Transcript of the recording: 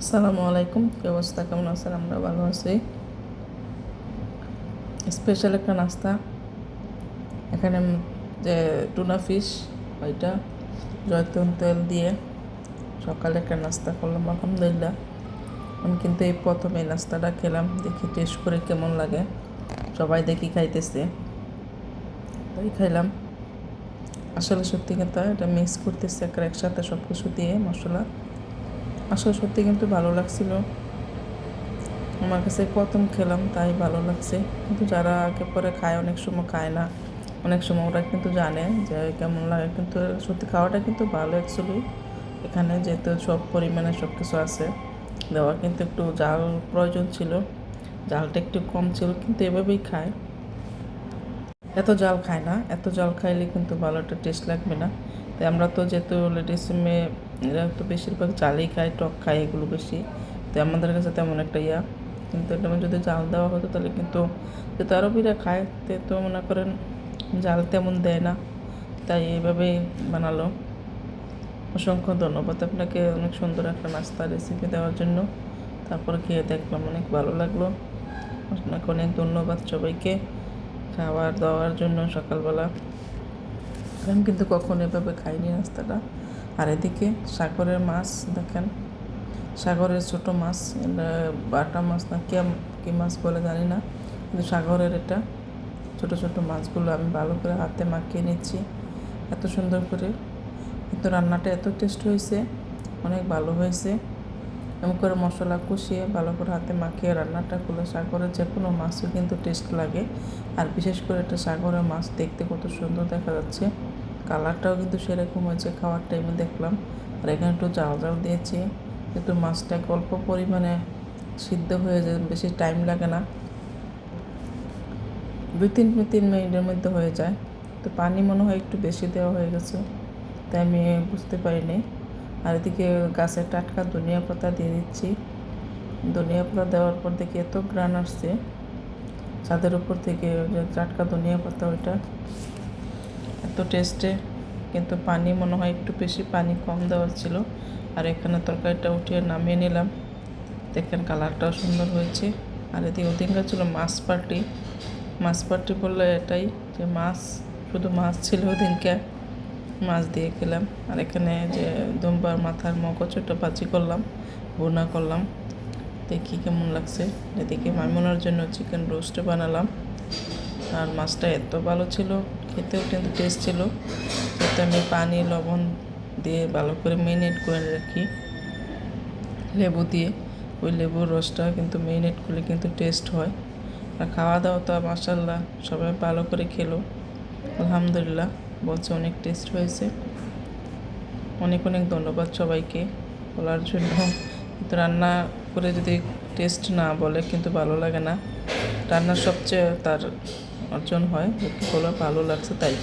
আসসালামু আলাইকুম, কি অবস্থা? কেমন আছেন? আমরা ভালো আছি। স্পেশাল একটা নাস্তা। এখানে যে টুনা ফিশ ওইটা, জয়তুন তেল দিয়ে সকালে একটা নাস্তা করলাম, আলহামদুলিল্লাহ। আমি কিন্তু এই প্রথম এই নাস্তাটা খেলাম, দেখি টেস্ট করে কেমন লাগে। সবাই দেখি খাইতেছে। তাই খাইলাম। আসলে সত্যি কিন্তু এটা মিক্স করতেছে একসাথে সব কিছু দিয়ে, মশলা। আসলে সত্যি কিন্তু ভালো লাগছিল। আমার কাছে প্রথম খেলাম, তাই ভালো লাগছে। কিন্তু যারা আগে পরে খায়, অনেক সময় খায় না। অনেক সময় ওরা কিন্তু জানে যে কেমন লাগে। কিন্তু সত্যি খাওয়াটা কিন্তু ভালো অ্যাকচুয়ালি এখানে যেহেতু সব পরিমাণে সব কিছু আছে, দেওয়া কিন্তু একটু জাল প্রয়োজন ছিল। জালটা একটু কম ছিল, কিন্তু এভাবেই খায়। এত জাল খায় না। এত জাল খাইলে কিন্তু ভালো একটা টেস্ট লাগবে না। তাই আমরা তো যেহেতু লেডিস মেয়ে, এরা তো বেশিরভাগ জালই খায়, টক খায় এগুলো বেশি। তো আমাদের কাছে তেমন একটা ইয়া। কিন্তু এটা যদি জাল দেওয়া হতো তাহলে কিন্তু যেহেতু আরবিরা খায়, তে তো মনে করেন জাল তেমন দেয় না। তাই এইভাবেই বানালো। অসংখ্য ধন্যবাদ আপনাকে অনেক সুন্দর একটা নাস্তা রেসিপি দেওয়ার জন্য। তারপর খেয়ে দেখলাম অনেক ভালো লাগল। আপনাকে অনেক ধন্যবাদ সবাইকে খাবার দাওয়ার জন্য সকালবেলা। আমি কিন্তু কখনো এভাবে খাইনি নাস্তাটা আর এদিকে সাগরের মাছ দেখেন। সাগরের ছোট মাছ বাটা মাছ না, কে কী মাছ বলে জানি না। কিন্তু সাগরের এটা ছোট ছোট মাছগুলো আমি ভালো করে হাতে মাখিয়ে নিচ্ছি। এত সুন্দর করে। কিন্তু রান্নাটা এত টেস্ট হয়েছে, অনেক ভালো হয়েছে। এমন করে মশলা কষিয়ে ভালো করে হাতে মাখিয়ে রান্নাটা করলে সাগরের যে কোনো মাছও কিন্তু টেস্ট লাগে। আর বিশেষ করে এটা সাগরের মাছ দেখতে কত সুন্দর দেখা যাচ্ছে। কালারটাও কিন্তু সেরকম হয়েছে, খাওয়ার টাইমে দেখলাম। আর এখানে একটু জাল জাল দিয়েছি, একটু মাছটা অল্প পরিমাণে সিদ্ধ হয়ে যায়, বেশি টাইম লাগে না। দুই তিন তিন মিনিটের মধ্যে হয়ে যায়। তো পানি মনে হয় একটু বেশি দেওয়া হয়ে গেছে, তাই আমি বুঝতে পারিনি। আর এদিকে গাছের টাটকা ধনিয়া পাতা দিয়ে দিচ্ছি। ধনিয়া পাতা দেওয়ার পর দেখি এত গ্রান আসছে, ছাদের উপর থেকে টাটকা ধনিয়া পাতা ওইটা। এত টেস্টে কিন্তু পানি মনে হয় একটু বেশি পানি কম দেওয়া ছিল। আর এখানে তরকারিটা উঠিয়ে নামিয়ে নিলাম। দেখেন কালারটাও সুন্দর হয়েছে। আর এদিকে ওদিনটা ছিল মাছ পার্টি। মাছ পার্টি বললে এটাই যে মাছ, শুধু মাছ ছিল ওদিনকে। মাছ দিয়ে খেলাম। আর এখানে যে দুম্বার মাথার মগজ, ওটা ভাজি করলাম বোনা করলাম। দেখি কেমন লাগছে। এদিকে মাইমুনার জন্য চিকেন রোস্ট বানালাম। আর মাছটা এত ভালো ছিল, খেতেও কিন্তু টেস্ট ছিল। যাতে আমি পানি, লবণ দিয়ে ভালো করে মেরিনেট করে রাখি, লেবু দিয়ে। ওই লেবুর রসটা কিন্তু মেরিনেট করলে কিন্তু টেস্ট হয়। আর খাওয়া দাওয়া তো মাসাল্লাহ সবাই ভালো করে খেলো। আলহামদুলিল্লাহ, বলছে অনেক টেস্ট হয়েছে। অনেক অনেক ধন্যবাদ সবাইকে বলার জন্য। কিন্তু রান্না করে যদি টেস্ট না বলে, কিন্তু ভালো লাগে না। রান্নার সবচেয়ে তার অর্জন হয় বলে ভালো লাগছে তাই।